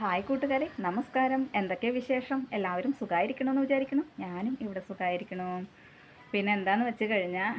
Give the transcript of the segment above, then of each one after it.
Hi കൂട്ടുകാരെ നമസ്കാരം. എന്തൊക്കെ വിശേഷം? എല്ലാവരും സുഖമായിരിക്കണമെന്ന് വിചാരിക്കണം ഞാനും ഇവിടെ സുഖമായിരിക്കണു പിന്നെ എന്താണെന്ന് വെച്ച് കഴിഞ്ഞാൽ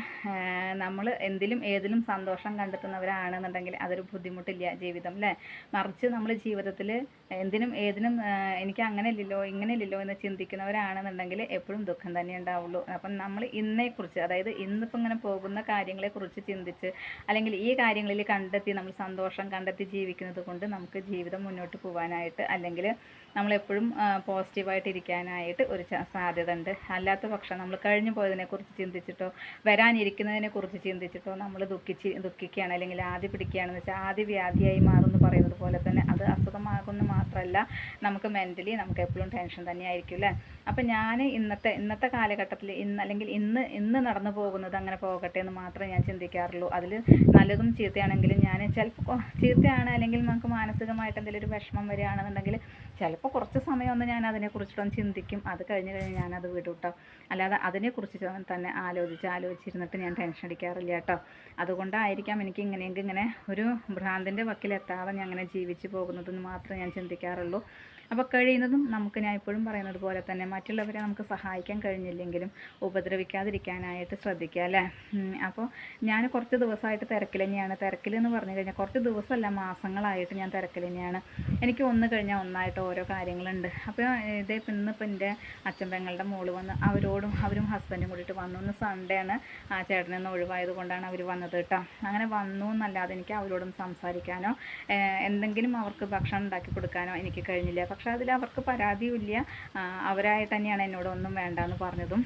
നമ്മൾ എന്തിലും ഏതിലും സന്തോഷം കണ്ടെത്തുന്നവരാണെന്നുണ്ടെങ്കിൽ അതൊരു ബുദ്ധിമുട്ടില്ല ജീവിതം അല്ലേ മറിച്ച് നമ്മൾ ജീവിതത്തിൽ എന്തിനും ഏതിനും എനിക്ക് അങ്ങനെ ഇല്ലല്ലോ ഇങ്ങനെ ഇല്ലല്ലോ എന്ന് ചിന്തിക്കുന്നവരാണെന്നുണ്ടെങ്കിൽ എപ്പോഴും ദുഃഖം തന്നെ ഉണ്ടാവുള്ളൂ. അപ്പം നമ്മൾ ഇന്നേക്കുറിച്ച് അതായത് ഇന്നിപ്പോൾ ഇങ്ങനെ പോകുന്ന കാര്യങ്ങളെക്കുറിച്ച് ചിന്തിച്ച് അല്ലെങ്കിൽ ഈ കാര്യങ്ങളിൽ കണ്ടെത്തി നമ്മൾ സന്തോഷം കണ്ടെത്തി ജീവിക്കുന്നത് കൊണ്ട് നമുക്ക് ജീവിതം മുന്നോട്ട് പോകാനായിട്ട് അല്ലെങ്കിൽ നമ്മളെപ്പോഴും പോസിറ്റീവായിട്ട് ഇരിക്കാനായിട്ട് ഒരു സാധ്യത ഉണ്ട് അല്ലാത്ത പക്ഷം നമ്മൾ കഴിഞ്ഞു പോയതിനെക്കുറിച്ച് ചിന്തിച്ചിട്ടോ വരാനിരിക്കുന്നതിനെക്കുറിച്ച് ചിന്തിച്ചിട്ടോ നമ്മൾ ദുഃഖിച്ച് ദുഃഖിക്കുകയാണ് അല്ലെങ്കിൽ ആദ്യ പിടിക്കുകയാണെന്ന് വെച്ചാൽ ആദ്യ വ്യാധിയായി മാറുമെന്ന് പറയുന്നത് പോലെ തന്നെ അത് അസുഖമാകുമെന്ന് മാത്രമല്ല നമുക്ക് മെന്റലി നമുക്ക് എപ്പോഴും ടെൻഷൻ തന്നെയായിരിക്കും അല്ലേ അപ്പം ഞാൻ ഇന്നത്തെ ഇന്നത്തെ കാലഘട്ടത്തിൽ ഇന്ന് അല്ലെങ്കിൽ ഇന്ന് ഇന്ന് നടന്നു പോകുന്നത് അങ്ങനെ പോകട്ടെ എന്ന് മാത്രമേ ഞാൻ ചിന്തിക്കാറുള്ളൂ. അതിൽ നല്ലതും ചീത്തയാണെങ്കിലും ഞാൻ ചിലപ്പോൾ ചീത്തയാണ് അല്ലെങ്കിൽ നമുക്ക് മാനസികമായിട്ട് എന്തെങ്കിലും ഒരു വിഷമം വരികയാണെന്നുണ്ടെങ്കിൽ ചിലപ്പോൾ കുറച്ച് സമയമൊന്നും ഞാൻ അതിനെക്കുറിച്ചിട്ടൊന്ന് ചിന്തിക്കും. അത് കഴിഞ്ഞ് കഴിഞ്ഞ് ഞാനത് വിടും കേട്ടോ അല്ലാതെ അതിനെക്കുറിച്ച് തന്നെ ആലോചിച്ച് ആലോചിച്ചിരുന്നിട്ട് ഞാൻ ടെൻഷൻ അടിക്കാറില്ല കേട്ടോ. അതുകൊണ്ടായിരിക്കാം എനിക്ക് ഇങ്ങനെയെങ്കിൽ ഇങ്ങനെ ഒരു ഭ്രാന്തിന്റെ വക്കിലെത്താതെ ഞാൻ അങ്ങനെ ജീവിച്ചു പോകുന്നതെന്ന് മാത്രമേ ഞാൻ ചിന്തിക്കാറുള്ളൂ. അപ്പോൾ കഴിയുന്നതും നമുക്ക് ഞാൻ ഇപ്പോഴും പറയുന്നത് പോലെ തന്നെ മറ്റുള്ളവരെ നമുക്ക് സഹായിക്കാൻ കഴിഞ്ഞില്ലെങ്കിലും ഉപദ്രവിക്കാതിരിക്കാനായിട്ട് ശ്രദ്ധിക്കുക അല്ലേ? അപ്പോൾ ഞാൻ കുറച്ച് ദിവസമായിട്ട് തിരക്കിൽ തന്നെയാണ്. തിരക്കിൽ എന്ന് പറഞ്ഞു കഴിഞ്ഞാൽ കുറച്ച് ദിവസമല്ല മാസങ്ങളായിട്ട് ഞാൻ തിരക്കിൽ തന്നെയാണ്. എനിക്ക് ഒന്ന് കഴിഞ്ഞാൽ ഒന്നായിട്ട് ഓരോ കാര്യങ്ങളുണ്ട്. അപ്പോൾ ഇതേ ഇന്നിപ്പോൾ എന്റെ അച്ഛൻ പെങ്ങളുടെ മോൾ വന്ന് അവരോടും അവരും ഹസ്ബൻഡും കൂടിയിട്ട് വന്നു. ഒന്ന് സൺഡേ ആണ് ആ ചേട്ടനിൽ നിന്ന് ഒഴിവായത് കൊണ്ടാണ് അവർ വന്നത് കേട്ടോ. അങ്ങനെ വന്നു എന്നല്ലാതെ എനിക്ക് അവരോടും സംസാരിക്കാനോ എന്തെങ്കിലും അവർക്ക് ഭക്ഷണം ഉണ്ടാക്കി കൊടുക്കാനോ എനിക്ക് കഴിഞ്ഞില്ല. പക്ഷേ അതിൽ അവർക്ക് പരാതിയുമില്ല. അവരായി തന്നെയാണ് എന്നോട് ഒന്നും വേണ്ടെന്ന് പറഞ്ഞതും.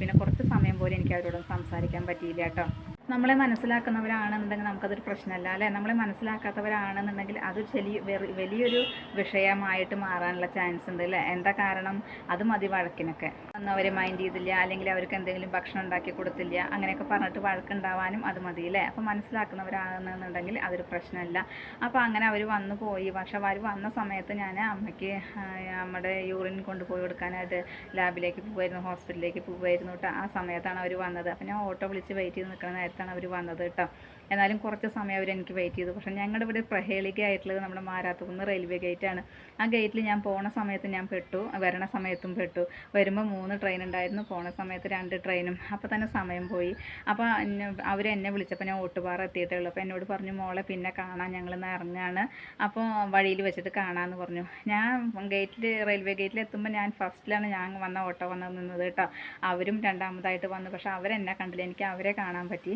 പിന്നെ കുറച്ച് സമയം പോലും എനിക്ക് അവരോടൊന്നും സംസാരിക്കാൻ പറ്റിയില്ല കേട്ടോ. നമ്മളെ മനസ്സിലാക്കുന്നവരാണെന്നുണ്ടെങ്കിൽ നമുക്കതൊരു പ്രശ്നമല്ല അല്ലേ? നമ്മളെ മനസ്സിലാക്കാത്തവരാണെന്നുണ്ടെങ്കിൽ അത് ചെറിയ വലിയൊരു വിഷയമായിട്ട് മാറാനുള്ള ചാൻസ് ഉണ്ട് അല്ലേ? എന്താ കാരണം? അത് മതി വഴക്കിനൊക്കെ. അന്ന് അവരെ മൈൻഡ് ചെയ്തില്ല അല്ലെങ്കിൽ അവർക്ക് എന്തെങ്കിലും ഭക്ഷണം ഉണ്ടാക്കി കൊടുത്തില്ല അങ്ങനെയൊക്കെ പറഞ്ഞിട്ട് വഴക്കുണ്ടാവാനും അത് മതി അല്ലേ? അപ്പോൾ മനസ്സിലാക്കുന്നവരാണെന്നുണ്ടെങ്കിൽ അതൊരു പ്രശ്നമല്ല. അപ്പോൾ അങ്ങനെ അവർ വന്നു പോയി. പക്ഷെ അവർ വന്ന സമയത്ത് ഞാൻ അമ്മയ്ക്ക് നമ്മുടെ യൂറിൻ കൊണ്ടുപോയി കൊടുക്കാനായിട്ട് ലാബിലേക്ക് പോകുമായിരുന്നു ഹോസ്പിറ്റലിലേക്ക് പോകുമായിരുന്നു കേട്ടോ ആ സമയത്താണ് അവർ വന്നത്. അപ്പോൾ ഞാൻ ഓട്ടോ വിളിച്ച് വെയിറ്റ് ചെയ്ത് നിൽക്കുന്ന നേരത്താണ് അവർ വന്നത് കേട്ടോ. എന്നാലും കുറച്ച് സമയം അവർ എനിക്ക് വെയിറ്റ് ചെയ്തു. പക്ഷേ ഞങ്ങളുടെ ഇവിടെ പ്രഹേളിക ആയിട്ടുള്ളത് നമ്മുടെ മാരാത്തുകുന്ന് റെയിൽവേ ഗേറ്റാണ് ആ ഗേറ്റിൽ ഞാൻ പോണ സമയത്ത് ഞാൻ പെട്ടു. വരണ സമയത്തും പെട്ടു. വരുമ്പോൾ മൂന്ന് ട്രെയിൻ ഉണ്ടായിരുന്നു. പോണ സമയത്ത് രണ്ട് ട്രെയിനും അപ്പോൾ തന്നെ സമയം പോയി. അപ്പോൾ അവർ എന്നെ വിളിച്ചപ്പോൾ ഞാൻ ഓട്ടുപാറ എത്തിയിട്ടേ ഉള്ളൂ. അപ്പോൾ എന്നോട് പറഞ്ഞു മോളെ പിന്നെ കാണാം. ഞങ്ങൾ ഇന്ന് ഇറങ്ങുകയാണ് അപ്പോൾ വഴിയിൽ വെച്ചിട്ട് കാണാമെന്ന് പറഞ്ഞു. ഞാൻ ഗേറ്റിൽ റെയിൽവേ ഗേറ്റിൽ എത്തുമ്പോൾ ഞാൻ ഫസ്റ്റിലാണ് ഞാൻ വന്ന ഓട്ടോ വന്ന് നിന്നത് കേട്ടോ. അവരും രണ്ടാമതായിട്ട് വന്നു. പക്ഷേ അവരെന്നെ കണ്ടില്ല. എനിക്ക് അവരെ കാണാൻ പറ്റി.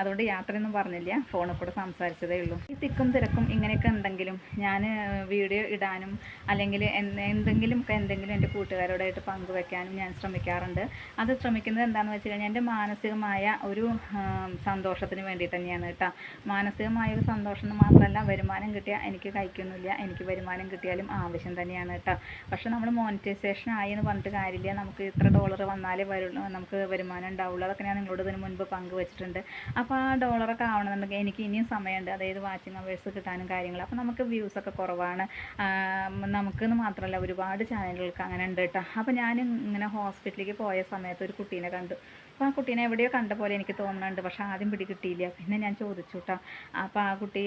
അതുകൊണ്ട് യാത്രയൊന്നും പറഞ്ഞില്ല. ഫോണിൽ കൂടെ സംസാരിച്ചതേ ഉള്ളൂ. ഈ തിക്കും തിരക്കും ഇങ്ങനെയൊക്കെ ഉണ്ടെങ്കിലും ഞാൻ വീഡിയോ ഇടാനും അല്ലെങ്കിൽ എന്തെങ്കിലും ഒക്കെ എന്തെങ്കിലും എന്റെ കൂട്ടുകാരോടായിട്ട് പങ്കുവെക്കാനും ഞാൻ ശ്രമിക്കാറുണ്ട്. അത് ശ്രമിക്കുന്നത് എന്താണെന്ന് വെച്ച് കഴിഞ്ഞാൽ എന്റെ മാനസികമായ ഒരു സന്തോഷത്തിന് വേണ്ടി തന്നെയാണ് കേട്ടോ. മാനസികമായ ഒരു സന്തോഷം മാത്രമല്ല വരുമാനം കിട്ടിയാൽ എനിക്ക് കഴിക്കൊന്നുമില്ല എനിക്ക് വരുമാനം കിട്ടിയാലും ആവശ്യം തന്നെയാണ് കേട്ടോ. പക്ഷെ നമ്മൾ മോണിറ്റൈസേഷൻ ആയി എന്ന് പറഞ്ഞിട്ട് കാര്യമില്ല. നമുക്ക് ഇത്ര ഡോളർ വന്നാലേ വരുള്ളൂ നമുക്ക് വരുമാനം ഉണ്ടാവുള്ളൂ. അതൊക്കെ ഞാൻ നിങ്ങളോട് ഇതിന് മുൻപ് പങ്കുവച്ചിട്ടുണ്ട്. അപ്പോൾ ആ ഡോളറൊക്കെ ആവണമെന്നുണ്ടെങ്കിൽ എനിക്ക് ഇനിയും സമയമുണ്ട്. അതായത് വാച്ചിങ് അവേഴ്സ് കിട്ടാനും കാര്യങ്ങൾ അപ്പോൾ നമുക്ക് വ്യൂസ് ഒക്കെ കുറവാണ്. നമുക്കെന്ന് മാത്രമല്ല ഒരുപാട് ചാനലുകൾക്ക് അങ്ങനെ ഉണ്ട് കേട്ടോ അപ്പോൾ ഞാൻ ഇങ്ങനെ ഹോസ്പിറ്റലിലേക്ക് പോയ സമയത്ത് ഒരു കുട്ടീനെ കണ്ടു. അപ്പോൾ ആ കുട്ടീനെ എവിടെയോ കണ്ട പോലെ എനിക്ക് തോന്നുന്നുണ്ട് പക്ഷെ ആദ്യം പിടി കിട്ടിയില്ല പിന്നെ ഞാൻ ചോദിച്ചു കേട്ടോ അപ്പോൾ ആ കുട്ടി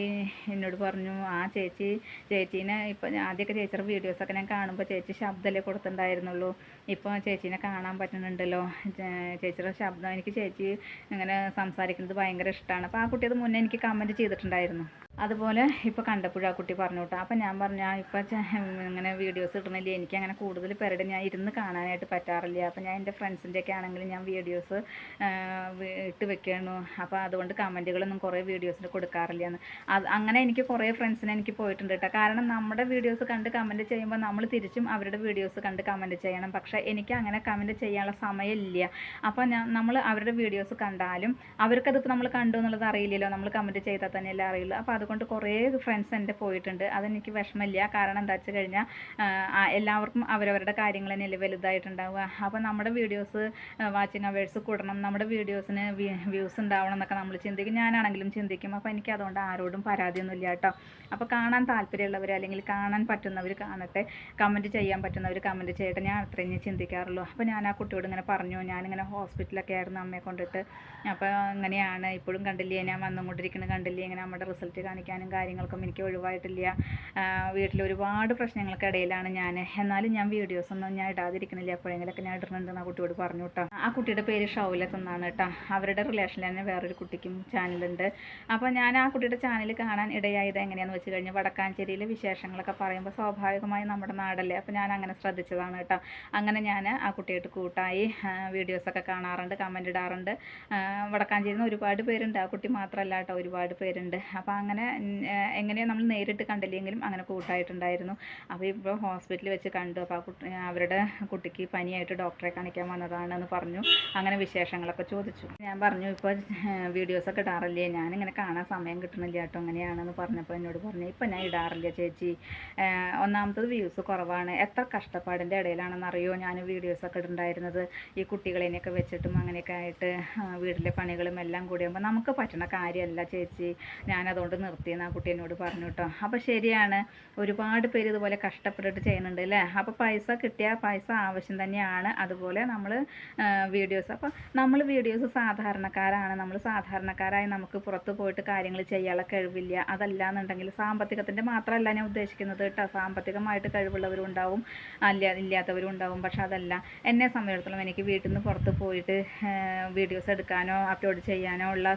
എന്നോട് പറഞ്ഞു ആ ചേച്ചി ചേച്ചീനെ ഇപ്പം ആദ്യമൊക്കെ ചേച്ചിയുടെ വീഡിയോസൊക്കെ ഞാൻ കാണുമ്പോൾ ചേച്ചി ശബ്ദമല്ലേ കൊടുത്തിട്ടുണ്ടായിരുന്നുള്ളൂ ഇപ്പോൾ ചേച്ചീനെ കാണാൻ പറ്റുന്നുണ്ടല്ലോ. ചേച്ചിയുടെ ശബ്ദം എനിക്ക് ചേച്ചി ഇങ്ങനെ സംസാരിക്കുന്നത് ഭയങ്കര ഇഷ്ടമാണ് അപ്പോൾ ആ കുട്ടി അത് മുന്നേ എനിക്ക് കമന്റ് ചെയ്തിട്ടുണ്ടായിരുന്നു. അതുപോലെ ഇപ്പോൾ കണ്ടപ്പോഴും ആ കുട്ടി പറഞ്ഞു കേട്ടോ അപ്പോൾ ഞാൻ പറഞ്ഞു ഇപ്പോൾ ഇങ്ങനെ വീഡിയോസ് ഇടുന്നില്ല? എനിക്ക് അങ്ങനെ കൂടുതൽ പേരുടെ ഞാൻ ഇരുന്ന് കാണാനായിട്ട് പറ്റാറില്ല. അപ്പോൾ ഞാൻ എന്റെ ഫ്രണ്ട്സിന്റെയൊക്കെ ആണെങ്കിലും ഞാൻ വീഡിയോസ് ഇട്ട് വെക്കുകയാണ് അപ്പോൾ അതുകൊണ്ട് കമന്റുകളൊന്നും കുറേ വീഡിയോസിൽ കൊടുക്കാറില്ല എന്ന് അത് അങ്ങനെ എനിക്ക് കുറേ ഫ്രണ്ട്സിനെ എനിക്ക് പോയിട്ടുണ്ട് കേട്ടോ കാരണം നമ്മുടെ വീഡിയോസ് കണ്ട് കമന്റ് ചെയ്യുമ്പോൾ നമ്മൾ തിരിച്ചും അവരുടെ വീഡിയോസ് കണ്ട് കമന്റ് ചെയ്യണം. പക്ഷേ എനിക്ക് അങ്ങനെ കമന്റ് ചെയ്യാനുള്ള സമയമില്ല. അപ്പോൾ ഞാൻ നമ്മൾ അവരുടെ വീഡിയോസ് കണ്ടാലും അവർക്കതിപ്പോൾ നമ്മൾ കണ്ടു എന്നുള്ളത് അറിയില്ലല്ലോ. നമ്മൾ കമന്റ് ചെയ്താൽ തന്നെയല്ലേ അറിയുള്ളൂ. അപ്പോൾ അതുകൊണ്ട് കുറേ ഫ്രണ്ട്സ് എന്റെ പോയിട്ടുണ്ട്. അതെനിക്ക് വിഷമമില്ല. കാരണം എന്താ വെച്ച് കഴിഞ്ഞാൽ എല്ലാവർക്കും അവരവരുടെ കാര്യങ്ങൾ തന്നെയല്ലേ വലുതായിട്ടുണ്ടാവുക. അപ്പോൾ നമ്മുടെ വീഡിയോസ് വാച്ചിങ് അവേഴ്സ് കൂടണം. നമ്മുടെ വീഡിയോസിന് വ്യൂസ് ഉണ്ടാവണം എന്നൊക്കെ നമ്മൾ ചിന്തിക്കും. ഞാനാണെങ്കിലും ചിന്തിക്കും. അപ്പോൾ എനിക്ക് അതുകൊണ്ട് ആരോടും പരാതിയൊന്നുമില്ല കേട്ടോ. അപ്പോൾ കാണാൻ താല്പര്യമുള്ളവർ അല്ലെങ്കിൽ കാണാൻ പറ്റുന്നവർ കാണട്ടെ കമന്റ് ചെയ്യാൻ പറ്റുന്നവർ കമന്റ് ചെയ്യട്ടെ. ഞാൻ അത്രയും ചിന്തിക്കാറുള്ളൂ. അപ്പോൾ ഞാൻ ആ കുട്ടിയോട് ഇങ്ങനെ പറഞ്ഞു. ഞാനിങ്ങനെ ഹോസ്പിറ്റലൊക്കെ ആയിരുന്നു അമ്മയെ കൊണ്ടിട്ട്. അപ്പോൾ ഇങ്ങനെയാണ് ഇപ്പോഴും കണ്ടില്ലേ ഞാൻ വന്നുകൊണ്ടിരിക്കുന്നത് കണ്ടില്ലേ ഇങ്ങനെ നമ്മുടെ റിസൾട്ട് കാണിക്കാനും കാര്യങ്ങൾക്കും എനിക്ക് ഒഴിവായിട്ടില്ല. വീട്ടിൽ ഒരുപാട് പ്രശ്നങ്ങൾക്ക് ഇടയിലാണ് ഞാൻ എന്നാലും ഞാൻ വീഡിയോസ് ഒന്നും ഞാൻ ഇടാതിരിക്കണില്ല. എപ്പോഴെങ്കിലൊക്കെ ഞാൻ ഇടുന്നുണ്ടെന്ന് ആ കുട്ടിയോട് പറഞ്ഞു കേട്ടോ. ആ കുട്ടിയുടെ പേര് ഷൗലത്ത് എന്നാണ് കേട്ടോ. അവരുടെ റിലേഷനിൽ തന്നെ വേറൊരു കുട്ടിക്കും ചാനലുണ്ട് അപ്പോൾ ഞാൻ ആ കുട്ടിയുടെ ചാനൽ കാണാൻ ഇടയായത് എങ്ങനെയാണെന്ന് വെച്ച് കഴിഞ്ഞാൽ വടക്കാഞ്ചേരിയിലെ വിശേഷങ്ങളൊക്കെ പറയുമ്പോൾ സ്വാഭാവികമായി നമ്മുടെ നാടല്ലേ? അപ്പോൾ ഞാൻ അങ്ങനെ ശ്രദ്ധിച്ചതാണ് കേട്ടോ. അങ്ങനെ ഞാൻ ആ കുട്ടിയായിട്ട് കൂട്ടായി വീഡിയോസൊക്കെ കാണാറുണ്ട് കമന്റ് ഇടാറുണ്ട്. വടക്കാഞ്ചേരിയിൽ നിന്ന് ഒരുപാട് പേരുണ്ട്. ആ കുട്ടി മാത്രമല്ല കേട്ടോ ഒരുപാട് പേരുണ്ട്. അപ്പോൾ അങ്ങനെ എങ്ങനെയാ നമ്മൾ നേരിട്ട് കണ്ടില്ലെങ്കിലും അങ്ങനെ കൂട്ടായിട്ടുണ്ടായിരുന്നു. അപ്പോൾ ഇപ്പോൾ ഹോസ്പിറ്റലിൽ വെച്ച് കണ്ടു. അപ്പോൾ ആ കുട്ടി അവരുടെ കുട്ടിക്ക് പനിയായിട്ട് ഡോക്ടറെ കാണിക്കാൻ വന്നതാണെന്ന് പറഞ്ഞു. അങ്ങനെ വിശേഷങ്ങളൊക്കെ ചോദിച്ചു. ഞാൻ പറഞ്ഞു ഇപ്പോൾ വീഡിയോസൊക്കെ ഇടാറില്ലേ? ഞാനിങ്ങനെ കാണാൻ സമയം കിട്ടുന്നില്ല കേട്ടോ അങ്ങനെയാണെന്ന് പറഞ്ഞപ്പോൾ എന്നോട് പറഞ്ഞു ഇപ്പം ഞാൻ ഇടാറില്ല ചേച്ചി. ഒന്നാമത്തത് വ്യൂസ് കുറവാണ്. എത്ര കഷ്ടപ്പാടിന്റെ ഇടയിലാണെന്ന് അറിയോ ഞാൻ വീഡിയോസൊക്കെ ഇടുണ്ടായിരുന്നത്. ഈ കുട്ടികളെയൊക്കെ വെച്ചിട്ടും അങ്ങനെയൊക്കെ ആയിട്ട് വീട്ടിലെ പണികളും എല്ലാം കൂടി ആകുമ്പോൾ നമുക്ക് പറ്റണ കാര്യമല്ല ചേച്ചി. ഞാനതുകൊണ്ട് നിർത്തിയെന്ന് ആ കുട്ടി എന്നോട് പറഞ്ഞു കേട്ടോ അപ്പോൾ ശരിയാണ്. ഒരുപാട് പേര് ഇതുപോലെ കഷ്ടപ്പെട്ടിട്ട് ചെയ്യുന്നുണ്ട് അല്ലേ അപ്പോൾ പൈസ കിട്ടിയാൽ പൈസ ആവശ്യം തന്നെയാണ്. അതുപോലെ നമ്മൾ വീഡിയോസ് അപ്പോൾ നമ്മൾ വീഡിയോസ് സാധാരണക്കാരാണ്. നമ്മൾ സാധാരണക്കാരായി നമുക്ക് പുറത്ത് പോയിട്ട് കാര്യങ്ങൾ ചെയ്യാനുള്ള കഴിവില്ല. അതല്ല എന്നുണ്ടെങ്കിൽ സാമ്പത്തികത്തിന്റെ മാത്രമല്ല ഞാൻ ഉദ്ദേശിക്കുന്നത് കേട്ടോ. സാമ്പത്തികമായിട്ട് കഴിവുള്ളവരും ഉണ്ടാവും അല്ല ഇല്ലാത്തവരും ഉണ്ടാവും. പക്ഷെ അതല്ല എന്നെ സംബന്ധിച്ചിടത്തോളം എനിക്ക് വീട്ടിൽ നിന്ന് പുറത്ത് പോയിട്ട് വീഡിയോസ് എടുക്കാനോ അപ്ലോഡ് ചെയ്യാനോ ഉള്ള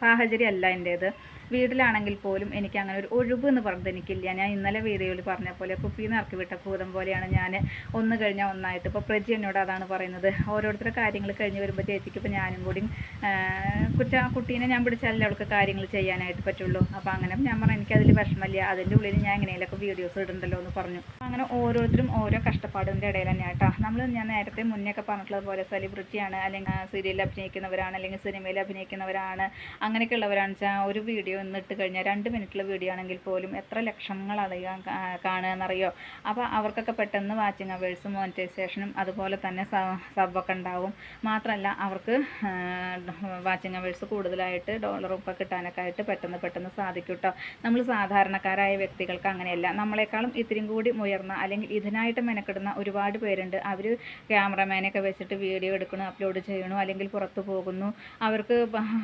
സാഹചര്യമല്ല എന്റേത് വീട്ടിലാണെങ്കിൽ പോലും എനിക്ക് അങ്ങനെ ഒരു ഒഴിവ് എന്ന് പറഞ്ഞത് എനിക്കില്ല ഞാൻ ഇന്നലെ വീഡിയോയിൽ പറഞ്ഞ പോലെ കുപ്പിന്ന് ഇറക്കി വിട്ട ഭൂതം പോലെയാണ് ഞാൻ ഒന്ന് കഴിഞ്ഞാൽ ഒന്നായിട്ട്. ഇപ്പോൾ പ്രജി എന്നോട് അതാണ് പറയുന്നത്. ഓരോരുത്തരുടെ കാര്യങ്ങൾ കഴിഞ്ഞ് വരുമ്പോൾ ചേച്ചിക്ക് ഇപ്പോൾ ഞാനും കൂടി കുറ്റ കുട്ടീനെ ഞാൻ പിടിച്ചാലല്ലേ അവൾക്ക് കാര്യങ്ങൾ ചെയ്യാനായിട്ട് പറ്റുള്ളൂ. അപ്പോൾ അങ്ങനെ ഞാൻ പറഞ്ഞു എനിക്കതിൽ വിഷമമില്ല. അതിന്റെ ഉള്ളിൽ ഞാൻ എങ്ങനെയൊക്കെ വീഡിയോസ് ഇടണ്ടല്ലോ എന്ന് പറഞ്ഞു. അങ്ങനെ ഓരോരുത്തരും ഓരോ കഷ്ടപ്പാടിന്റെ ഇടയിൽ തന്നെയാണ് കേട്ടോ. നമ്മൾ ഞാൻ നേരത്തെ മുന്നേ ഒക്കെ പറഞ്ഞിട്ടുള്ളത് പോലെ സെലിബ്രിറ്റിയാണ് അല്ലെങ്കിൽ സീരിയലിൽ അഭിനയിക്കുന്നവരാണ് അല്ലെങ്കിൽ സിനിമയിൽ അഭിനയിക്കുന്നവരാണ്. അങ്ങനെയൊക്കെ ഉള്ളവരാണെന്ന് വെച്ചാൽ ഒരു വീഡിയോ ഇന്നിട്ട് കഴിഞ്ഞാൽ രണ്ട് മിനിറ്റുള്ള വീഡിയോ ആണെങ്കിൽ പോലും എത്ര ലക്ഷങ്ങളധികം കാ- കാണുകയെന്നറിയോ? അപ്പോൾ അവർക്കൊക്കെ പെട്ടെന്ന് വാച്ചിങ് അവേഴ്സും മോണിറ്റൈസേഷനും അതുപോലെ തന്നെ സബ്ബൊക്കെ ഉണ്ടാവും. മാത്രമല്ല അവർക്ക് വാച്ചിങ് അവേഴ്സ് കൂടുതലായിട്ട് ഡോളറും ഒക്കെ കിട്ടാനൊക്കെ ആയിട്ട് പെട്ടെന്ന് പെട്ടെന്ന് സാധിക്കും നമ്മൾ സാധാരണക്കാരായ വ്യക്തികൾക്ക് അങ്ങനെയല്ല. നമ്മളെക്കാളും ഇത്തിരിയും കൂടി ഉയർന്ന അല്ലെങ്കിൽ ഇതിനായിട്ട് മെനക്കെടുന്ന ഒരുപാട് പേരുണ്ട്. അവർ ക്യാമറമാനൊക്കെ വെച്ചിട്ട് വീഡിയോ എടുക്കണു അപ്ലോഡ് ചെയ്യണു അല്ലെങ്കിൽ പുറത്തു പോകുന്നു. അവർക്ക്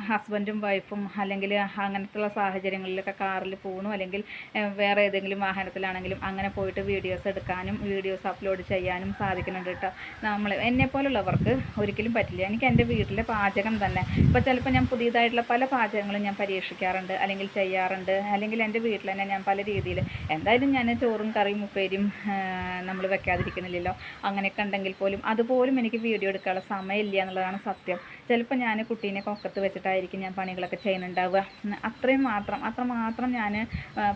ഹസ്ബൻഡും വൈഫും അല്ലെങ്കിൽ അങ്ങനത്തുള്ള സാഹചര്യങ്ങളിലൊക്കെ കാറിൽ പോകണു അല്ലെങ്കിൽ വേറെ ഏതെങ്കിലും വാഹനത്തിലാണെങ്കിലും അങ്ങനെ പോയിട്ട് വീഡിയോസ് എടുക്കാനും വീഡിയോസ് അപ്ലോഡ് ചെയ്യാനും സാധിക്കുന്നുണ്ട് കേട്ടോ നമ്മൾ എന്നെ പോലുള്ളവർക്ക് ഒരിക്കലും പറ്റില്ല. എനിക്ക് എന്റെ വീട്ടിലെ പാചകം തന്നെ. ഇപ്പോൾ ചിലപ്പോൾ ഞാൻ പുതിയതായിട്ടുള്ള പല പാചകങ്ങളും ഞാൻ പരീക്ഷിക്കാറുണ്ട് അല്ലെങ്കിൽ ചെയ്യാറുണ്ട്. അല്ലെങ്കിൽ എന്റെ വീട്ടിൽ തന്നെ ഞാൻ പല രീതിയിൽ എന്തായാലും ഞാൻ ചോറും കറിയും ഉപ്പേരിയും നമ്മൾ വെക്കാതിരിക്കുന്നില്ലല്ലോ. അങ്ങനെയൊക്കെ ഉണ്ടെങ്കിൽ പോലും അതുപോലും എനിക്ക് വീഡിയോ എടുക്കാനുള്ള സമയമില്ല എന്നുള്ളതാണ് സത്യം. ചിലപ്പോൾ ഞാൻ കുട്ടീനെ കൊക്കത്ത് വെച്ചിട്ടായിരിക്കും ഞാൻ പണികളൊക്കെ ചെയ്യുന്നുണ്ടാവുക. ഉം, അത്രയും മാത്രം അത്രമാത്രം ഞാൻ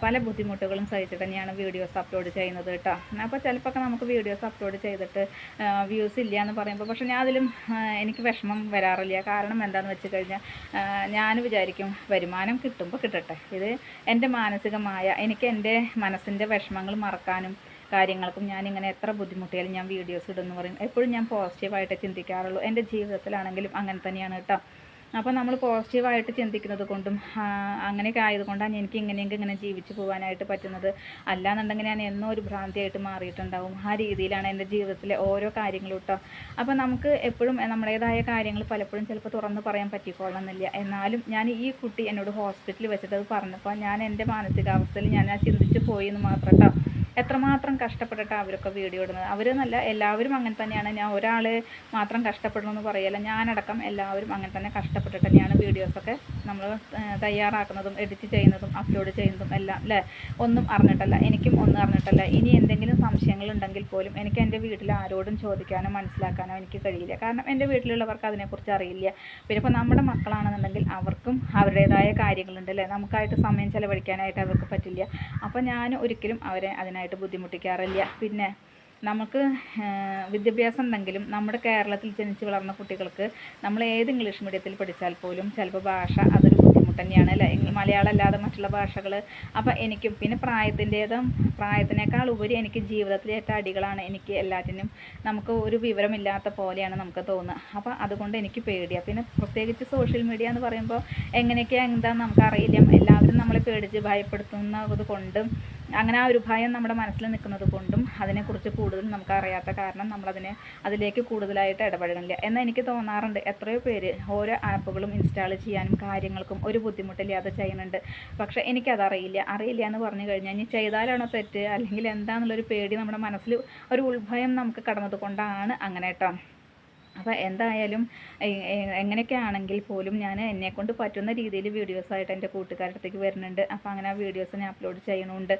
പല ബുദ്ധിമുട്ടുകളും സഹിച്ചിട്ട് തന്നെയാണ് വീഡിയോസ് അപ്ലോഡ് ചെയ്യുന്നത് കേട്ടോ. അപ്പോൾ ചിലപ്പോൾ നമുക്ക് വീഡിയോസ് അപ്ലോഡ് ചെയ്തിട്ട് വ്യൂസ് ഇല്ല എന്ന് പറയുമ്പോൾ പക്ഷേ ഞാൻ അതിലും എനിക്ക് വിഷമം വരാറില്ല. കാരണം എന്താണെന്ന് വെച്ച് കഴിഞ്ഞാൽ ഞാൻ വിചാരിക്കും വരുമാനം കിട്ടുമ്പോൾ കിട്ടട്ടെ. ഇത് എന്റെ മാനസികമായ എനിക്ക് എന്റെ മനസ്സിന്റെ വിഷമങ്ങൾ മറക്കാനും കാര്യങ്ങൾക്കും ഞാൻ ഇങ്ങനെ എത്ര ബുദ്ധിമുട്ടിയാലും ഞാൻ വീഡിയോസ് ഇടുമെന്ന് പറയും. എപ്പോഴും ഞാൻ പോസിറ്റീവായിട്ട് ചിന്തിക്കാറുള്ളൂ. എന്റെ ജീവിതത്തിലാണെങ്കിലും അങ്ങനെ തന്നെയാണ് കേട്ടോ. അപ്പോൾ നമ്മൾ പോസിറ്റീവായിട്ട് ചിന്തിക്കുന്നത് കൊണ്ടും അങ്ങനെയൊക്കെ ആയതുകൊണ്ടാണ് എനിക്ക് ഇങ്ങനെയെങ്കിൽ ഇങ്ങനെ ജീവിച്ചു പോകാനായിട്ട് പറ്റുന്നത്. അല്ലാന്നുണ്ടെങ്കിൽ ഞാൻ എന്നോ ഒരു ഭ്രാന്തിയായിട്ട് മാറിയിട്ടുണ്ടാവും. ആ രീതിയിലാണ് എന്റെ ജീവിതത്തിലെ ഓരോ കാര്യങ്ങളും കേട്ടോ അപ്പോൾ നമുക്ക് എപ്പോഴും നമ്മുടേതായ കാര്യങ്ങൾ പലപ്പോഴും ചിലപ്പോൾ തുറന്ന് പറയാൻ പറ്റിക്കൊള്ളണമെന്നില്ല എന്നാലും ഞാൻ ഈ കുട്ടി എന്നോട് ഹോസ്പിറ്റലിൽ വെച്ചിട്ട് അത് പറഞ്ഞപ്പോൾ ഞാൻ എന്റെ മാനസികാവസ്ഥയിൽ ഞാൻ ആ ചിന്തിച്ച് പോയി എന്ന് മാത്രം കേട്ടോ എത്രമാത്രം കഷ്ടപ്പെട്ടിട്ടാണ് അവരൊക്കെ വീഡിയോ ഇടുന്നത്? അവർ എന്നല്ല എല്ലാവരും അങ്ങനെ തന്നെയാണ്. ഞാൻ ഒരാൾ മാത്രം കഷ്ടപ്പെടണമെന്ന് പറയല്ല. ഞാനടക്കം എല്ലാവരും അങ്ങനെ തന്നെ കഷ്ടപ്പെട്ടിട്ട് തന്നെയാണ് വീഡിയോസൊക്കെ നമ്മൾ തയ്യാറാക്കുന്നതും എഡിറ്റ് ചെയ്യുന്നതും അപ്ലോഡ് ചെയ്യുന്നതും എല്ലാം അല്ലേ ഒന്നും അറിഞ്ഞിട്ടല്ല. എനിക്കും ഒന്നും അറിഞ്ഞിട്ടല്ല. ഇനി എന്തെങ്കിലും സംശയങ്ങളുണ്ടെങ്കിൽ പോലും എനിക്ക് എന്റെ വീട്ടിൽ ആരോടും ചോദിക്കാനോ മനസ്സിലാക്കാനോ എനിക്ക് കഴിയില്ല. കാരണം എന്റെ വീട്ടിലുള്ളവർക്ക് അതിനെക്കുറിച്ച് അറിയില്ല. പിന്നെ ഇപ്പോൾ നമ്മുടെ മക്കളാണെന്നുണ്ടെങ്കിൽ അവർക്കും അവരുടേതായ കാര്യങ്ങളുണ്ട് അല്ലേ നമുക്കായിട്ട് സമയം ചെലവഴിക്കാനായിട്ട് അവർക്ക് പറ്റില്ല. അപ്പോൾ ഞാൻ ഒരിക്കലും അവരെ അതിനായിട്ട് ബുദ്ധിമുട്ടിക്കാറില്ല. പിന്നെ നമുക്ക് വിദ്യാഭ്യാസം ഉണ്ടെങ്കിലും നമ്മുടെ കേരളത്തിൽ ജനിച്ച് വളർന്ന കുട്ടികൾക്ക് നമ്മൾ ഏത് ഇംഗ്ലീഷ് മീഡിയത്തിൽ പഠിച്ചാൽ പോലും ചിലപ്പോൾ ഭാഷ അതൊരു ബുദ്ധിമുട്ട് തന്നെയാണ് അല്ലേ? മലയാളം അല്ലാതെ മറ്റുള്ള ഭാഷകൾ അപ്പോൾ എനിക്കും പിന്നെ പ്രായത്തിന്റേതും പ്രായത്തിനേക്കാൾ ഉപരി എനിക്ക് ജീവിതത്തിലെ ഏറ്റവും അടികളാണ് എനിക്ക് എല്ലാറ്റിനും നമുക്ക് ഒരു വിവരമില്ലാത്ത പോലെയാണ് നമുക്ക് തോന്നുക. അപ്പോൾ അതുകൊണ്ട് എനിക്ക് പേടിയാണ് പിന്നെ പ്രത്യേകിച്ച് സോഷ്യൽ മീഡിയ എന്ന് പറയുമ്പോൾ എങ്ങനെയൊക്കെയാണ് എന്താണെന്ന് നമുക്കറിയില്ല. എല്ലാവരും നമ്മളെ പേടിച്ച് ഭയപ്പെടുത്തുന്നത് കൊണ്ടും അങ്ങനെ ആ ഒരു ഭയം നമ്മുടെ മനസ്സിൽ നിൽക്കുന്നത് കൊണ്ടും അതിനെക്കുറിച്ച് കൂടുതൽ നമുക്ക് അറിയാത്ത കാരണം നമ്മളതിനെ അതിലേക്ക് കൂടുതലായിട്ട് ഇടപെടണില്ല എന്നാൽ എനിക്ക് തോന്നാറുണ്ട്. എത്രയോ പേര് ഓരോ ആപ്പുകളും ഇൻസ്റ്റാൾ ചെയ്യാനും കാര്യങ്ങൾക്കും ഒരു ബുദ്ധിമുട്ടില്ലാതെ ചെയ്യുന്നുണ്ട്. പക്ഷേ എനിക്കതറിയില്ല. അറിയില്ല എന്ന് പറഞ്ഞു കഴിഞ്ഞാൽ ഇനി ചെയ്താലാണോ തെറ്റ്? അല്ലെങ്കിൽ എന്താണെന്നുള്ളൊരു പേടി നമ്മുടെ മനസ്സിൽ ഒരു ഉത്ഭയം നമുക്ക് കടന്നത് കൊണ്ടാണ് അങ്ങനെ കേട്ടോ അപ്പോൾ എന്തായാലും എങ്ങനെയൊക്കെ ആണെങ്കിൽ പോലും ഞാൻ എന്നെക്കൊണ്ട് പറ്റുന്ന രീതിയിൽ വീഡിയോസായിട്ട് എന്റെ കൂട്ടുകാരുടെ അടുത്തേക്ക് വരുന്നുണ്ട്. അപ്പോൾ അങ്ങനെ ആ വീഡിയോസ് ഞാൻ അപ്ലോഡ് ചെയ്യണമുണ്ട്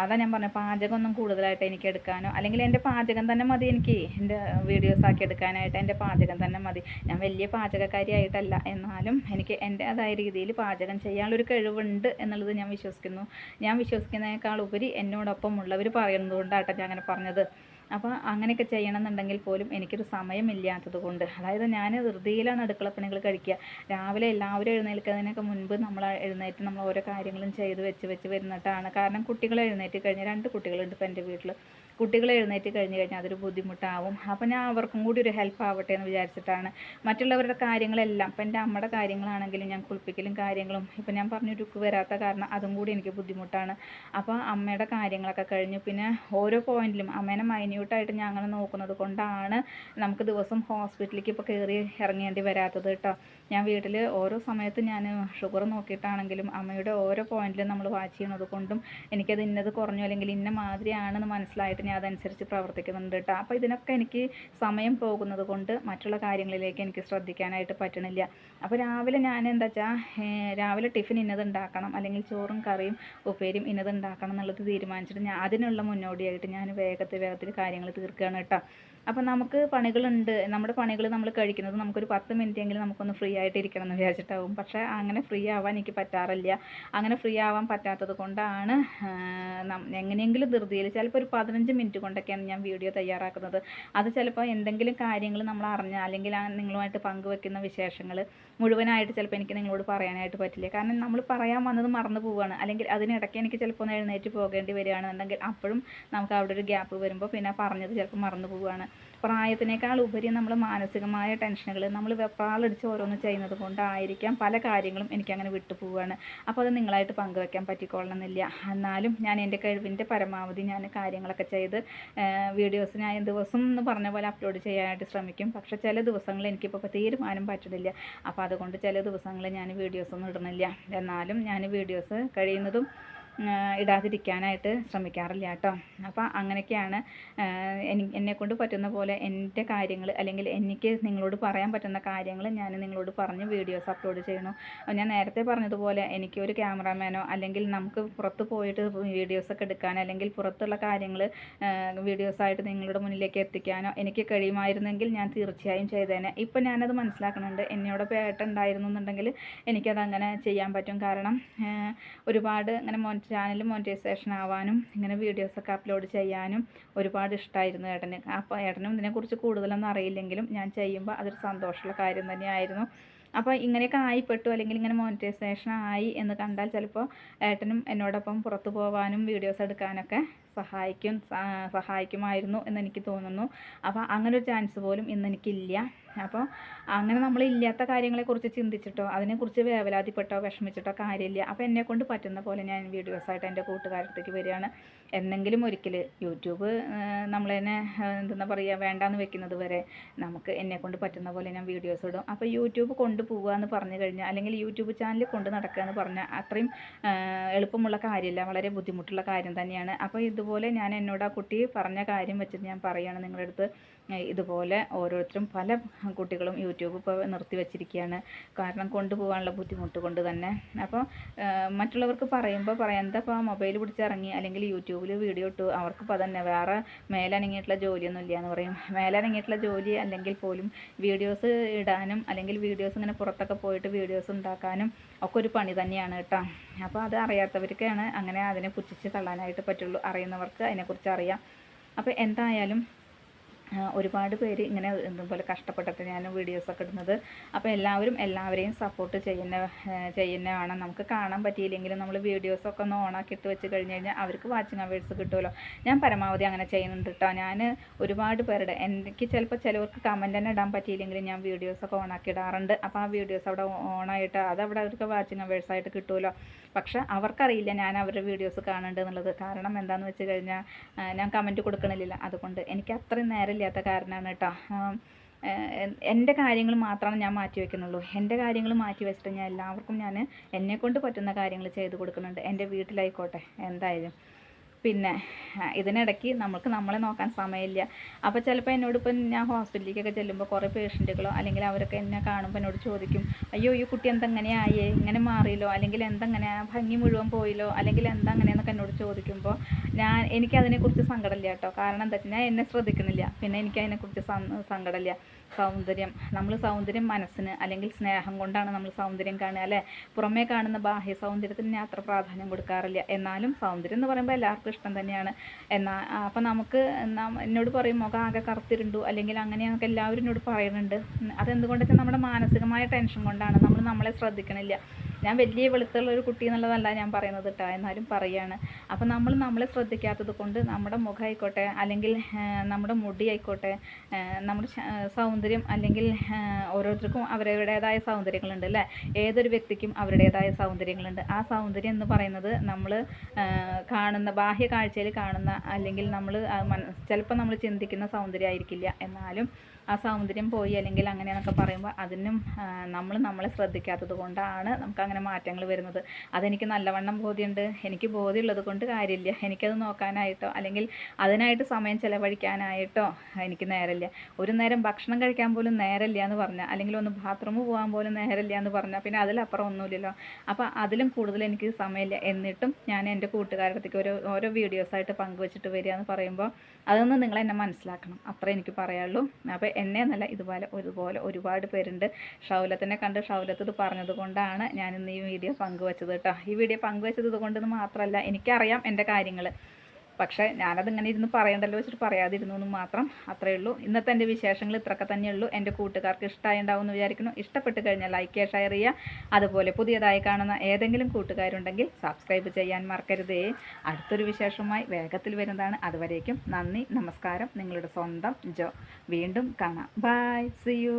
അതാ ഞാൻ പറഞ്ഞ പാചകമൊന്നും കൂടുതലായിട്ട് എനിക്ക് എടുക്കാനോ അല്ലെങ്കിൽ എന്റെ പാചകം തന്നെ മതി എനിക്ക്. എന്റെ വീഡിയോസ് ആക്കി എടുക്കാനായിട്ട് എന്റെ പാചകം തന്നെ മതി. ഞാൻ വലിയ പാചകക്കാരിയായിട്ടല്ല. എന്നാലും എനിക്ക് എന്റേതായ രീതിയിൽ പാചകം ചെയ്യാനുള്ളൊരു കഴിവുണ്ട് എന്നുള്ളത് ഞാൻ വിശ്വസിക്കുന്നു. ഞാൻ വിശ്വസിക്കുന്നതിനേക്കാൾ ഉപരി എന്നോടൊപ്പം ഉള്ളവർ പറയുന്നത് കൊണ്ടാട്ടോ ഞാൻ അങ്ങനെ പറഞ്ഞത്. അപ്പോൾ അങ്ങനെയൊക്കെ ചെയ്യണമെന്നുണ്ടെങ്കിൽ പോലും എനിക്കൊരു സമയമില്ലാത്തത് കൊണ്ട് അതായത് ഞാൻ ധൃതിയിലാണ് അടുക്കളപ്പണികൾ കഴിക്കുക. രാവിലെ എല്ലാവരും എഴുന്നേൽക്കുന്നതിനൊക്കെ മുൻപ് നമ്മൾ എഴുന്നേറ്റ് നമ്മൾ ഓരോ കാര്യങ്ങളും ചെയ്ത് വെച്ച് വെച്ച് വരുന്നിട്ടാണ്. കാരണം കുട്ടികൾ എഴുന്നേറ്റ് കഴിഞ്ഞാൽ രണ്ട് കുട്ടികളുണ്ട് ഇപ്പോൾ എന്റെ വീട്ടിൽ. കുട്ടികൾ എഴുന്നേറ്റ് കഴിഞ്ഞ് കഴിഞ്ഞാൽ അതൊരു ബുദ്ധിമുട്ടാവും. അപ്പോൾ ഞാൻ അവർക്കും കൂടി ഒരു ഹെൽപ്പ് ആവട്ടെ എന്ന് വിചാരിച്ചിട്ടാണ് മറ്റുള്ളവരുടെ കാര്യങ്ങളെല്ലാം. ഇപ്പം എന്റെ അമ്മയുടെ കാര്യങ്ങളാണെങ്കിലും ഞാൻ കുളിപ്പിക്കലും കാര്യങ്ങളും ഇപ്പം ഞാൻ പറഞ്ഞു രുക്ക് വരാത്ത കാരണം അതും കൂടി എനിക്ക് ബുദ്ധിമുട്ടാണ്. അപ്പോൾ അമ്മയുടെ കാര്യങ്ങളൊക്കെ കഴിഞ്ഞു. പിന്നെ ഓരോ പോയിന്റിലും അമ്മേനെ മൈന്യൂട്ടായിട്ട് ഞാൻ അങ്ങനെ നോക്കുന്നത് കൊണ്ടാണ് നമുക്ക് ദിവസം ഹോസ്പിറ്റലിലേക്ക് ഇപ്പോൾ കയറി ഇറങ്ങേണ്ടി വരാത്തത് കേട്ടോ ഞാൻ വീട്ടിൽ ഓരോ സമയത്ത് ഞാൻ ഷുഗർ നോക്കിയിട്ടാണെങ്കിലും അമ്മയുടെ ഓരോ പോയിന്റിലും നമ്മൾ വാച്ച് ചെയ്യുന്നത് കൊണ്ടും എനിക്കത് ഇന്നത് കുറഞ്ഞു അല്ലെങ്കിൽ ഇന്ന മാതിരിയാണെന്ന് മനസ്സിലായിട്ട് ഞാൻ അതനുസരിച്ച് പ്രവർത്തിക്കുന്നുണ്ട് കേട്ടോ അപ്പോൾ ഇതിനൊക്കെ എനിക്ക് സമയം പോകുന്നത് കൊണ്ട് മറ്റുള്ള കാര്യങ്ങളിലേക്ക് എനിക്ക് ശ്രദ്ധിക്കാനായിട്ട് പറ്റണില്ല. അപ്പോൾ രാവിലെ ഞാൻ എന്താ വെച്ചാൽ രാവിലെ ടിഫിൻ ഇന്നത് ഉണ്ടാക്കണം അല്ലെങ്കിൽ ചോറും കറിയും ഉപ്പേരിയും ഇന്നത് ഉണ്ടാക്കണം എന്നുള്ളത് തീരുമാനിച്ചിട്ട് ഞാൻ അതിനുള്ള മുന്നോടിയായിട്ട് ഞാൻ വേഗത്തിൽ വേഗത്തിൽ കാര്യങ്ങൾ തീർക്കുകയാണ് കേട്ടോ അപ്പോൾ നമുക്ക് പണികളുണ്ട്. നമ്മുടെ പണികൾ നമ്മൾ കഴിക്കുന്നത് നമുക്കൊരു പത്ത് മിനിറ്റ് എങ്കിലും നമുക്കൊന്ന് ഫ്രീ ആയിട്ട് ഇരിക്കണം എന്ന് വിചാരിച്ചിട്ടാവും. പക്ഷേ അങ്ങനെ ഫ്രീ ആവാൻ എനിക്ക് പറ്റാറില്ല. അങ്ങനെ ഫ്രീ ആവാൻ പറ്റാത്തത് കൊണ്ടാണ് എങ്ങനെയെങ്കിലും ധൃതിയിൽ ചിലപ്പോൾ ഒരു പതിനഞ്ച് മിനിറ്റ് കൊണ്ടൊക്കെയാണ് ഞാൻ വീഡിയോ തയ്യാറാക്കുന്നത്. അത് ചിലപ്പോൾ എന്തെങ്കിലും കാര്യങ്ങൾ നമ്മൾ അറിഞ്ഞ അല്ലെങ്കിൽ നിങ്ങളുമായിട്ട് പങ്കുവെക്കുന്ന വിശേഷങ്ങൾ മുഴുവനായിട്ട് ചിലപ്പോൾ എനിക്ക് നിങ്ങളോട് പറയാനായിട്ട് പറ്റില്ല. കാരണം നമ്മൾ പറയാൻ വന്നത് മറന്നു പോവുകയാണ്. അല്ലെങ്കിൽ അതിനിടയ്ക്ക് എനിക്ക് ചിലപ്പോൾ ഒന്ന് എഴുന്നേറ്റ് പോകേണ്ടി വരികയാണെന്നുണ്ടെങ്കിൽ അപ്പോഴും നമുക്ക് അവിടെ ഒരു ഗ്യാപ്പ് വരുമ്പോൾ പിന്നെ പറഞ്ഞത് ചിലപ്പോൾ മറന്നു പോവുകയാണ്. പ്രായത്തിനേക്കാൾ ഉപരി നമ്മൾ മാനസികമായ ടെൻഷനുകൾ നമ്മൾ വെപ്രാളടിച്ച് ഓരോന്ന് ചെയ്യുന്നത് കൊണ്ടായിരിക്കാം പല കാര്യങ്ങളും എനിക്കങ്ങനെ വിട്ടു പോവുകയാണ് അപ്പോൾ അത് നിങ്ങളായിട്ട് പങ്കുവെക്കാൻ പറ്റിക്കൊള്ളണമെന്നില്ല എന്നാലും ഞാൻ എന്റെ കഴിവിന്റെ പരമാവധി ഞാൻ കാര്യങ്ങളൊക്കെ ചെയ്ത് വീഡിയോസ് ഞാൻ ദിവസം എന്ന് പറഞ്ഞ പോലെ അപ്ലോഡ് ചെയ്യാനായിട്ട് ശ്രമിക്കും. പക്ഷേ ചില ദിവസങ്ങളിൽ എനിക്കിപ്പോൾ തീരുമാനം പറ്റുന്നില്ല. അപ്പോൾ അതുകൊണ്ട് ചില ദിവസങ്ങളിൽ ഞാൻ വീഡിയോസ് ഒന്നും ഇടുന്നില്ല. എന്നാലും ഞാൻ വീഡിയോസ് കഴിയുന്നതും ഇടാതിരിക്കാനായിട്ട് ശ്രമിക്കാറില്ല കേട്ടോ. അപ്പോൾ അങ്ങനെയൊക്കെയാണ് എന്നെ എന്നെക്കൊണ്ട് പറ്റുന്ന പോലെ എന്റെ കാര്യങ്ങൾ അല്ലെങ്കിൽ എനിക്ക് നിങ്ങളോട് പറയാൻ പറ്റുന്ന കാര്യങ്ങൾ ഞാൻ നിങ്ങളോട് പറഞ്ഞ് വീഡിയോസ് അപ്ലോഡ് ചെയ്യണു. ഞാൻ നേരത്തെ പറഞ്ഞതുപോലെ എനിക്ക് ഒരു ക്യാമറാമാനോ അല്ലെങ്കിൽ നമുക്ക് പുറത്ത് പോയിട്ട് വീഡിയോസൊക്കെ എടുക്കാൻ അല്ലെങ്കിൽ പുറത്തുള്ള കാര്യങ്ങൾ വീഡിയോസായിട്ട് നിങ്ങളുടെ മുന്നിലേക്ക് എത്തിക്കാനോ എനിക്ക് കഴിയുമായിരുന്നെങ്കിൽ ഞാൻ തീർച്ചയായും ചെയ്തേനെ. ഇപ്പം ഞാനത് മനസ്സിലാക്കുന്നുണ്ട് എന്നോടൊപ്പം ഏട്ടുണ്ടായിരുന്നു എന്നുണ്ടെങ്കിൽ എനിക്കത് അങ്ങനെ ചെയ്യാൻ പറ്റും. കാരണം ഒരുപാട് അങ്ങനെ മോൻ ചാനൽ മോണിറ്റൈസേഷൻ ആവാനും ഇങ്ങനെ വീഡിയോസൊക്കെ അപ്ലോഡ് ചെയ്യാനും ഒരുപാട് ഇഷ്ടമായിരുന്നു ഏട്ടന്. അപ്പോൾ ഏട്ടനും ഇതിനെക്കുറിച്ച് കൂടുതലൊന്നും അറിയില്ലെങ്കിലും ഞാൻ ചെയ്യുമ്പോൾ അതൊരു സന്തോഷമുള്ള കാര്യം തന്നെയായിരുന്നു. അപ്പോൾ ഇങ്ങനെയൊക്കെ ആയിപ്പെട്ടു അല്ലെങ്കിൽ ഇങ്ങനെ മോണിറ്റൈസേഷൻ ആയി എന്ന് കണ്ടാൽ ചിലപ്പോൾ ഏട്ടനും എന്നോടൊപ്പം പുറത്തു പോകാനും വീഡിയോസ് എടുക്കാനൊക്കെ സഹായിക്കും സഹായിക്കുമായിരുന്നു എന്ന് എനിക്ക് തോന്നുന്നു. അപ്പോൾ അങ്ങനെ ഒരു ചാൻസ് പോലും ഇന്ന് എനിക്കില്ല അപ്പോൾ അങ്ങനെ നമ്മൾ ഇല്ലാത്ത കാര്യങ്ങളെക്കുറിച്ച് ചിന്തിച്ചിട്ടോ അതിനെക്കുറിച്ച് വേവലാതിപ്പെട്ടോ വിഷമിച്ചിട്ടോ കാര്യമില്ല. അപ്പോൾ എന്നെക്കൊണ്ട് പറ്റുന്ന പോലെ ഞാൻ വീഡിയോസായിട്ട് എന്റെ കൂട്ടുകാരത്തേക്ക് വരികയാണ്. എന്നെങ്കിലും ഒരിക്കൽ യൂട്യൂബ് നമ്മൾ തന്നെ എന്താ പറയുക വേണ്ടാന്ന് വെക്കുന്നത് വരെ നമുക്ക് എന്നെക്കൊണ്ട് പറ്റുന്ന പോലെ ഞാൻ വീഡിയോസ് ഇടും. അപ്പോൾ യൂട്യൂബ് കൊണ്ടുപോവുക എന്ന് പറഞ്ഞു കഴിഞ്ഞാൽ അല്ലെങ്കിൽ യൂട്യൂബ് ചാനൽ കൊണ്ട് നടക്കുക എന്ന് പറഞ്ഞാൽ അത്രയും എളുപ്പമുള്ള കാര്യമില്ല വളരെ ബുദ്ധിമുട്ടുള്ള കാര്യം തന്നെയാണ്. അപ്പോൾ ഇതുപോലെ ഞാൻ എന്നോട് ആ കുട്ടി പറഞ്ഞ കാര്യം വെച്ചിട്ട് ഞാൻ പറയുകയാണ് നിങ്ങളുടെ അടുത്ത്. ഇതുപോലെ ഓരോരുത്തരും പല കുട്ടികളും യൂട്യൂബ് ഇപ്പോൾ നിർത്തി വെച്ചിരിക്കുകയാണ്. കാരണം കൊണ്ടുപോകാനുള്ള ബുദ്ധിമുട്ട് കൊണ്ട് തന്നെ. അപ്പോൾ മറ്റുള്ളവർക്ക് പറയുമ്പോൾ പറയാം എന്താ ഇപ്പോൾ മൊബൈൽ പിടിച്ചിറങ്ങി അല്ലെങ്കിൽ യൂട്യൂബിൽ വീഡിയോ ഇട്ടു അവർക്കിപ്പോൾ അതന്നെ വേറെ മേലനങ്ങിയിട്ടുള്ള ജോലിയൊന്നും ഇല്ല എന്ന് പറയും. മേലനങ്ങിയിട്ടുള്ള ജോലി അല്ലെങ്കിൽ പോലും വീഡിയോസ് ഇടാനും അല്ലെങ്കിൽ വീഡിയോസ് ഇങ്ങനെ പുറത്തൊക്കെ പോയിട്ട് വീഡിയോസ് ഉണ്ടാക്കാനും ഒക്കെ ഒരു പണി തന്നെയാണ് കേട്ടോ. അപ്പോൾ അത് അറിയാത്തവർക്കാണ് അങ്ങനെ അതിനെ പുച്ഛിച്ച് തള്ളാനായിട്ട് പറ്റുള്ളൂ. അറിയുന്നവർക്ക് അതിനെക്കുറിച്ച് അറിയാം. അപ്പോൾ എന്തായാലും ഒരുപാട് പേര് ഇങ്ങനെ ഇതുപോലെ കഷ്ടപ്പെട്ടിട്ട് ഞാൻ വീഡിയോസൊക്കെ ഇടുന്നത്. അപ്പോൾ എല്ലാവരും എല്ലാവരെയും സപ്പോർട്ട് ചെയ്യുന്ന ചെയ്യുന്നതാണ്. നമുക്ക് കാണാൻ പറ്റിയില്ലെങ്കിലും നമ്മൾ വീഡിയോസൊക്കെ ഒന്ന് ഓണാക്കി ഇട്ട് വെച്ച് കഴിഞ്ഞ് കഴിഞ്ഞാൽ അവർക്ക് വാച്ചിങ് അവേഴ്സ് കിട്ടുമല്ലോ. ഞാൻ പരമാവധി അങ്ങനെ ചെയ്യുന്നുണ്ട് കേട്ടോ ഞാൻ ഒരുപാട് പേരുടെ എനിക്ക് ചിലപ്പോൾ ചിലവർക്ക് കമന്റ് തന്നെ ഇടാൻ പറ്റിയില്ലെങ്കിലും ഞാൻ വീഡിയോസൊക്കെ ഓണാക്കി ഇടാറുണ്ട്. അപ്പോൾ ആ വീഡിയോസ് അവിടെ ഓണായിട്ട് അത് അവിടെ അവർക്ക് വാച്ചിങ് അവേഴ്സായിട്ട് കിട്ടുമല്ലോ. പക്ഷെ അവർക്കറിയില്ല ഞാൻ അവരുടെ വീഡിയോസ് കാണുന്നുണ്ട് എന്നുള്ളത്. കാരണം എന്താണെന്ന് വെച്ച് കഴിഞ്ഞാൽ ഞാൻ കമന്റ് കൊടുക്കണില്ല. അതുകൊണ്ട് എനിക്ക് അത്രയും നേരമില്ലാത്ത കാരണമാണ് കേട്ടോ എന്റെ കാര്യങ്ങൾ മാത്രമാണ് ഞാൻ മാറ്റി വെക്കുന്നുള്ളൂ. എന്റെ കാര്യങ്ങൾ മാറ്റി വെച്ചിട്ട് ഞാൻ എല്ലാവർക്കും ഞാൻ എന്നെക്കൊണ്ട് പറ്റുന്ന കാര്യങ്ങൾ ചെയ്ത് കൊടുക്കുന്നുണ്ട്. എന്റെ വീട്ടിലായിക്കോട്ടെ. എന്തായാലും. പിന്നെ ഇതിനിടയ്ക്ക് നമുക്ക് നമ്മളെ നോക്കാൻ സമയമില്ല. അപ്പോൾ ചിലപ്പോൾ എന്നോട് ഇപ്പം ഞാൻ ഹോസ്പിറ്റലിലേക്കൊക്കെ ചെല്ലുമ്പോൾ കുറേ പേഷ്യന്റുകളോ അല്ലെങ്കിൽ അവരൊക്കെ എന്നെ കാണുമ്പോൾ എന്നോട് ചോദിക്കും അയ്യോ ഈ കുട്ടി എന്തെങ്ങനെയായേ ഇങ്ങനെ മാറിയല്ലോ? അല്ലെങ്കിൽ എന്തെങ്ങനെ ഭംഗി മുഴുവൻ പോയില്ലോ? അല്ലെങ്കിൽ എന്താ അങ്ങനെയെന്നൊക്കെ എന്നോട് ചോദിക്കുമ്പോൾ ഞാൻ എനിക്കതിനെക്കുറിച്ച് സങ്കടമില്ല കേട്ടോ. കാരണം എന്താ വെച്ചാൽ ഞാൻ എന്നെ ശ്രദ്ധിക്കുന്നില്ല പിന്നെ എനിക്കതിനെക്കുറിച്ച് സങ്കടമില്ല. സൗന്ദര്യം. നമ്മൾ സൗന്ദര്യം മനസ്സിന് അല്ലെങ്കിൽ സ്നേഹം കൊണ്ടാണ് നമ്മൾ സൗന്ദര്യം കാണുക അല്ലേ? പുറമേ കാണുന്ന ബാഹ്യ സൗന്ദര്യത്തിന് അത്ര പ്രാധാന്യം കൊടുക്കാറില്ല. എന്നാലും സൗന്ദര്യം എന്ന് പറയുമ്പോൾ എല്ലാവർക്കും ഇഷ്ടം തന്നെയാണ്. എന്നാൽ അപ്പം നമുക്ക് എന്നോട് പറയും മുഖം ആകെ കറുത്തിരുണ്ടു. അല്ലെങ്കിൽ അങ്ങനെയൊക്കെ എല്ലാവരും എന്നോട് പറയുന്നുണ്ട്. അതെന്തുകൊണ്ടെന്ന് നമ്മുടെ മാനസികമായ ടെൻഷൻ കൊണ്ടാണ്. നമ്മൾ നമ്മളെ ശ്രദ്ധിക്കണില്ല. ഞാൻ വലിയ വെളുത്തുള്ള ഒരു കുട്ടി എന്നുള്ളതല്ല ഞാൻ പറയുന്നത് കേട്ടോ എന്നാലും പറയാണ്. അപ്പം നമ്മൾ നമ്മളെ ശ്രദ്ധിക്കാത്തത് കൊണ്ട് നമ്മുടെ മുഖമായിക്കോട്ടെ അല്ലെങ്കിൽ നമ്മുടെ മുടി ആയിക്കോട്ടെ നമ്മുടെ സൗന്ദര്യം അല്ലെങ്കിൽ ഓരോരുത്തർക്കും അവരവരുടേതായ സൗന്ദര്യങ്ങളുണ്ട് അല്ലേ ഏതൊരു വ്യക്തിക്കും അവരുടേതായ സൗന്ദര്യങ്ങളുണ്ട്. ആ സൗന്ദര്യം എന്ന് പറയുന്നത് നമ്മൾ കാണുന്ന ബാഹ്യ കാഴ്ചയിൽ കാണുന്ന അല്ലെങ്കിൽ നമ്മൾ ചിലപ്പോൾ നമ്മൾ ചിന്തിക്കുന്ന സൗന്ദര്യം ആയിരിക്കില്ല. എന്നാലും ആ സൗന്ദര്യം പോയി അല്ലെങ്കിൽ അങ്ങനെയെന്നൊക്കെ പറയുമ്പോൾ അതിനും നമ്മൾ നമ്മളെ ശ്രദ്ധിക്കാത്തത് കൊണ്ടാണ് നമുക്ക് അങ്ങനെ മാറ്റങ്ങൾ വരുന്നത്. അതെനിക്ക് നല്ലവണ്ണം ബോധ്യമുണ്ട് എനിക്ക് ബോധ്യമുള്ളത് കൊണ്ട് കാര്യമില്ല. എനിക്കത് നോക്കാനായിട്ടോ അല്ലെങ്കിൽ അതിനായിട്ട് സമയം ചിലവഴിക്കാനായിട്ടോ എനിക്ക് നേരമില്ല. ഒരു നേരം ഭക്ഷണം കഴിക്കാൻ പോലും നേരമില്ല എന്ന് പറഞ്ഞാൽ അല്ലെങ്കിൽ ഒന്ന് ബാത്റൂമിൽ പോകാൻ പോലും നേരമില്ല എന്ന് പറഞ്ഞാൽ പിന്നെ അതിലപ്പുറം ഒന്നുമില്ലല്ലോ. അപ്പോൾ അതിലും കൂടുതൽ എനിക്ക് സമയമില്ല. എന്നിട്ടും ഞാൻ എന്റെ കൂട്ടുകാരുടെ അടുത്തേക്ക് ഓരോ ഓരോ വീഡിയോസായിട്ട് പങ്കുവെച്ചിട്ട് വരിക എന്ന് പറയുമ്പോൾ അതൊന്ന് നിങ്ങൾ എന്നെ മനസ്സിലാക്കണം. അത്രേ എനിക്ക് പറയാനുള്ളൂ. അപ്പോൾ എന്നെ എന്നല്ല ഇതുപോലെ ഒരുപോലെ ഒരുപാട് പേരുണ്ട്. ഷൗലത്തിനെ കണ്ട് ഷൗലത്ത് ഇത് പറഞ്ഞത് കൊണ്ടാണ് ഞാൻ ഇന്ന് ഈ വീഡിയോ പങ്കുവച്ചത് കേട്ടോ ഈ വീഡിയോ പങ്കുവച്ചത് കൊണ്ടെന്ന് മാത്രമല്ല എനിക്കറിയാം എന്റെ കാര്യങ്ങൾ പക്ഷേ ഞാനതിങ്ങനെ ഇരുന്ന് പറയണ്ടല്ലോ വെച്ചിട്ട് പറയാതിരുന്നു എന്ന് മാത്രം അത്രയേ ഉള്ളൂ. ഇന്നത്തെ എന്റെ വിശേഷങ്ങൾ ഇത്രയൊക്കെ തന്നെയുള്ളൂ എന്റെ കൂട്ടുകാർക്ക് ഇഷ്ടമായി ഉണ്ടാവും എന്ന് വിചാരിക്കുന്നു. ഇഷ്ടപ്പെട്ട് കഴിഞ്ഞാൽ ലൈക്ക് ഷെയർ ചെയ്യുക. അതുപോലെ പുതിയതായി കാണുന്ന ഏതെങ്കിലും കൂട്ടുകാരുണ്ടെങ്കിൽ സബ്സ്ക്രൈബ് ചെയ്യാൻ മറക്കരുതേ. അടുത്തൊരു വിശേഷവുമായി വേഗത്തിൽ വരുന്നതാണ്. അതുവരേക്കും നന്ദി നമസ്കാരം. നിങ്ങളുടെ സ്വന്തം ജോ. വീണ്ടും കാണാം. By C U